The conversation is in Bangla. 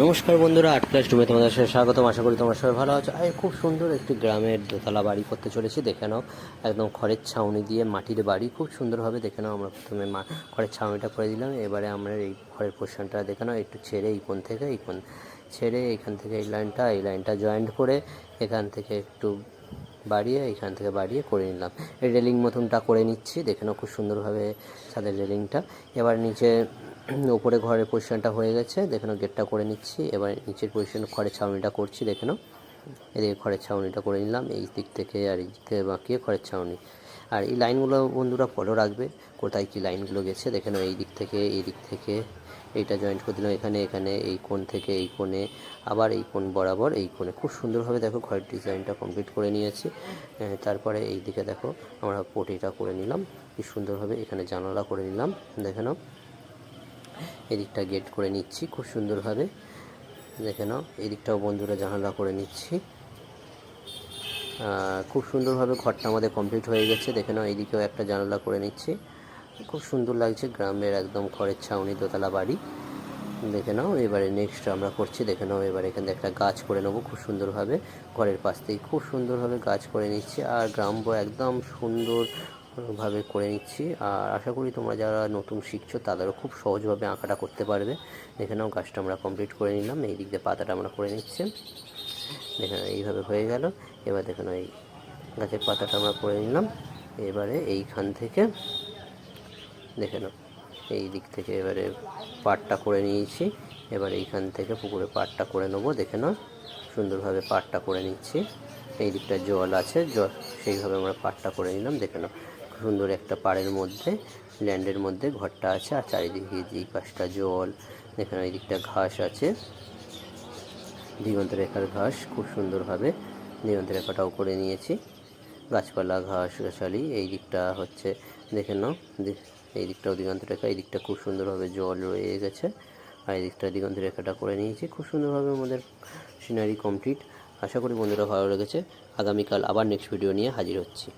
নমস্কার বন্ধুরা আট প্লাস টুমে তোমাদের সাথে স্বাগতম। আশা করি তোমার সবাই ভালো আছো। আর, খুব সুন্দর একটি গ্রামের দোতলা বাড়ি করতে চলেছি, দেখে নাও। একদম খড়ের ছাউনি দিয়ে মাটির বাড়ি। খুব সুন্দরভাবে দেখে নাও, আমরা প্রথমে মা খড়ের ছাউনিটা করে দিলাম। এবারে আমরা এই খড়ের পোর্শনটা দেখে নাও, একটু ছেড়ে এই কোণ থেকে, এই কোণ ছেড়ে এখান থেকে এই লাইনটা এই লাইনটা জয়েন্ট করে এখান থেকে একটু বাড়িয়ে, এখান থেকে বাড়িয়ে করে নিলাম। এই রেলিং মতনটা করে নিচ্ছি, দেখে নাও খুব সুন্দরভাবে ছাদের রেলিংটা এবার নিচে উপরে ঘরের পজিশনটা হয়ে গেছে, দেখে নাও গেটটা করে নিচ্ছি, এবার নিচের পজিশন খড়ের ছাউনিটা করছি, দেখে নাও। এদিকে খড়ের ছাউনিটা করে নিলাম, এই দিক থেকে আর এই দিক বাঁকিয়ে খড়ের ছাউনি। আর এই লাইনগুলো বন্ধুরা ফলো রাখবে, কোথায় কি লাইনগুলো গেছে, দেখে নাও এই দিক থেকে, এই দিক থেকে, এইটা জয়েন্ট করে দিলাম, এখানে এখানে, এই কোণ থেকে এই কোণে, আবার এই কোণ বরাবর এই কোণে। খুব সুন্দরভাবে দেখো ঘরের ডিজাইনটা কমপ্লিট করে নিয়েছি। তারপরে এই দিকে দেখো আমরা পটিটা করে নিলাম, কি সুন্দরভাবে এখানে জানালা করে নিলাম, দেখে নাও। এদিকটা গেট করে নিচ্ছি খুব সুন্দরভাবে। দেখে নাও, এদিকটাও বন্ধুরা জানালা করে নিচ্ছি। খুব সুন্দরভাবে ঘরটা আমাদের কমপ্লিট হয়ে গেছে। দেখে নাও এইদিকেও একটা জানালা করে নিচ্ছি। খুব সুন্দর লাগছে গ্রামের একদম খড়ের ছাউনি দোতলা বাড়ি। দেখে নাও, এবারে নেক্সট আমরা করছি। দেখে নাও, এবারে এখানে একটা গাছ করে নেব খুব সুন্দরভাবে। ঘরের পাশ থেকে খুব সুন্দরভাবে গাছ করে নিচ্ছি। আর গ্রাম্য একদম সুন্দরভাবে করে নিচ্ছি। আর আশা করি তোমরা যারা নতুন শিখছো, তাদেরও খুব সহজভাবে আঁকাটা করতে পারবে। দেখে নাও, গাছটা আমরা কমপ্লিট করে নিলাম। এই দিক দিয়ে পাতাটা আমরা করে নিচ্ছি। দেখে এইভাবে হয়ে গেল। এবার দেখে নাও, এই গাছের পাতাটা আমরা করে নিলাম। এবারে এইখান থেকে দেখে নাও, এই দিক থেকে এবারে পাটটা করে নিয়েছি। এবার এইখান থেকে পুকুরে পাটটা করে নেব। দেখে নাও, সুন্দরভাবে পাটটা করে নিচ্ছি। এই দিকটা জল আছে, জল, সেইভাবে আমরা পাটটা করে নিলাম। দেখে নাও সুন্দর একটা পাড়ের মধ্যে, ল্যান্ডের মধ্যে ঘরটা আছে আর চারিদিকে যেই পাশটা জল, এখানে নাও এই দিকটা ঘাস আছে। দিগন্ত রেখার ঘাস খুব সুন্দরভাবে দিগন্ত রেখাটাও করে নিয়েছি। গাছপালা, ঘাস, গাছালি, এই দিকটা হচ্ছে, দেখে নাও এই দিকটাও দিগন্ত রেখা এই দিকটা খুব সুন্দরভাবে জল রয়ে গেছে। আর এই দিকটা দিগন্ত রেখাটা করে নিয়েছি, খুব সুন্দরভাবে আমাদের সিনারি কমপ্লিট আশা করি বন্ধুরা ভালো লেগেছে। আগামীকাল আবার নেক্সট ভিডিও নিয়ে হাজির হচ্ছি।